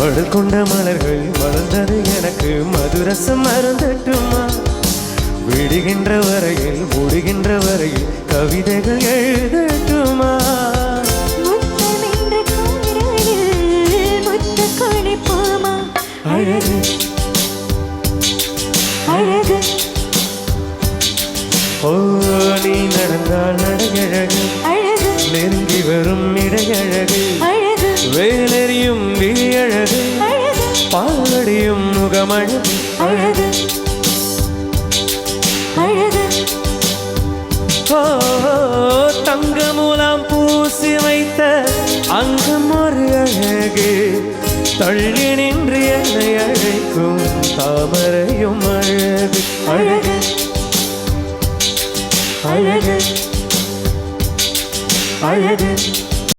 மலர் கொண்ட மலர்கள் மலர்ந்தது எனக்கு மதுரசம் மறந்தட்டுமா விடுகின்ற வரையில் முடிகின்ற வரையில் கவிதைகள் எழுதட்டுமா? அழகு. அழகு. ஓ நீ நடந்தால் நடையழகு. அழகு பாலடியும் முகமழகு. அழகு அழகு. ஓ தங்க மூலம் பூசி வைத்த அங்கம் ஒரு அழகு. தள்ளி நின்று என்னை அழைக்கும் தாமரையும் அழகு அழகு. அழகு அழகு அழகு.